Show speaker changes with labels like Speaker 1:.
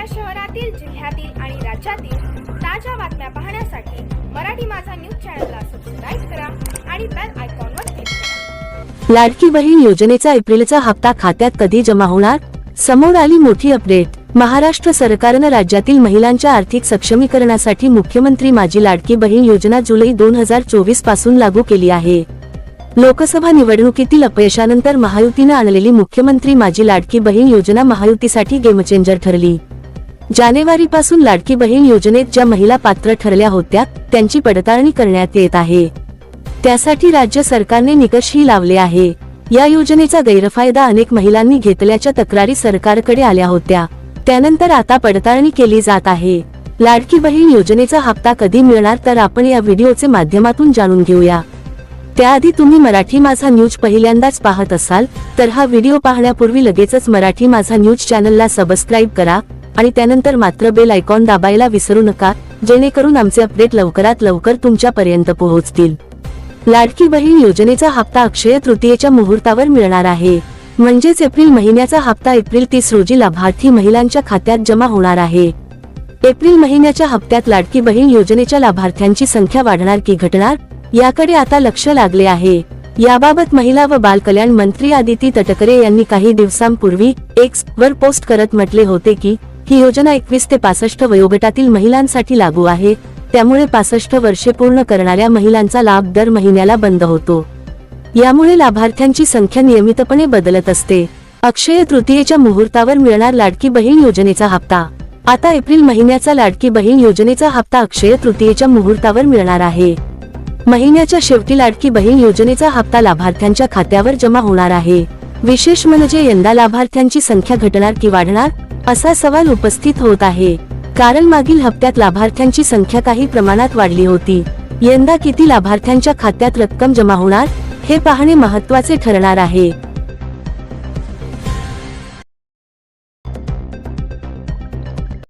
Speaker 1: आपल्या शहरातील जिल्ह्यातील आणि राज्यातील ताज्या बातम्या पाहण्यासाठी मराठी माझा न्यूज चॅनलला सबस्क्राईब करा आणि बेल आयकॉनवर क्लिक करा.
Speaker 2: लाडकी बहीण योजनेचा एप्रिलचा हप्ता खात्यात कधी जमा होणार? समोर आली मोठी अपडेट. महाराष्ट्र सरकारनं राज्यातील महिलांच्या आर्थिक सक्षमीकरणासाठी मुख्यमंत्री माझी लाडकी बहीण योजना जुलै दोन हजार चोवीसपासून लागू केली आहे. लोकसभा निवडणुकीतील अपयशानंतर महायुतीनं आणलेली मुख्यमंत्री माझी लाडकी बहीण योजना महायुतीसाठी गेमचेंजर ठरली. जानेवारीपासून लाडकी बहीण योजनेत ज्या महिला पात्र ठरल्या होत्या त्यांची पडताळणी करण्यात येत आहे. त्यासाठी राज्य सरकारने निकषही लावले आहे. या योजनेचा गैरफायदा अनेक महिलांनी घेतल्याच्या तक्रारी सरकारकडे आल्या होत्या. त्यानंतर आता पडताळणी केली जात आहे. लाडकी बहीण योजनेचा हप्ता कधी मिळणार तर आपण या व्हिडिओचे माध्यमातून जाणून घेऊया. त्याआधी तुम्ही मराठी माझा न्यूज पहिल्यांदाच पाहत असाल तर हा व्हिडिओ पाहण्यापूर्वी लगेचच मराठी माझा न्यूज चॅनलला सबस्क्राईब करा आणि त्यानंतर मात्र बेल आयकॉन दाबायला विसरू नका जेणेकरून आमचे अपडेट लवकरात लवकर तुमच्यापर्यंत पोहोचतील. लाडकी बहीण योजनेचा हप्ता अक्षय तृतीयेच्या मुहूर्तावर मिळणार आहे. म्हणजेच एप्रिल महिन्याचा हप्ता एप्रिल तीस रोजी लाभार्थी महिलांच्या खात्यात जमा होणार आहे. एप्रिल महिन्याच्या हप्त्यात लाडकी बहीण योजनेच्या लाभार्थ्यांची संख्या वाढणार की घटणार याकडे आता लक्ष लागले आहे. याबाबत महिला व बालकल्याण मंत्री आदिती तटकरे यांनी काही दिवसांपूर्वी एक्स वर पोस्ट करत म्हटले होते की ही योजना एकवीस ते पासष्ट वयोगटातील महिलांसाठी लागू आहे. त्यामुळे पासष्ट वर्षे पूर्ण करणाऱ्या महिलांचा लाभ दर महिन्याला बंद होतो. यामुळे लाभार्थ्यांची संख्या नियमितपणे बदलत असते. अक्षय तृतीयेच्या मुहूर्तावर मिळणार लाडकी बहीण योजनेचा हप्ता. आता एप्रिल महिन्याचा लाडकी बहीण योजनेचा हप्ता अक्षय तृतीयेच्या मुहूर्तावर मिळणार आहे. महिन्याच्या शेवटी लाडकी बहीण योजनेचा हप्ता लाभार्थ्यांच्या खात्यावर जमा होणार आहे. विशेष म्हणजे यंदा लाभार्थ्यांची संख्या घटणार की वाढणार असा सवाल उपस्थित होत आहे. कारण मागील हप्त्यात लाभार्थ्यांची संख्या काही प्रमाणात वाढली होती. यंदा किती लाभार्थ्यांच्या खात्यात रक्कम जमा होणार हे पाहणे महत्त्वाचे ठरणार आहे.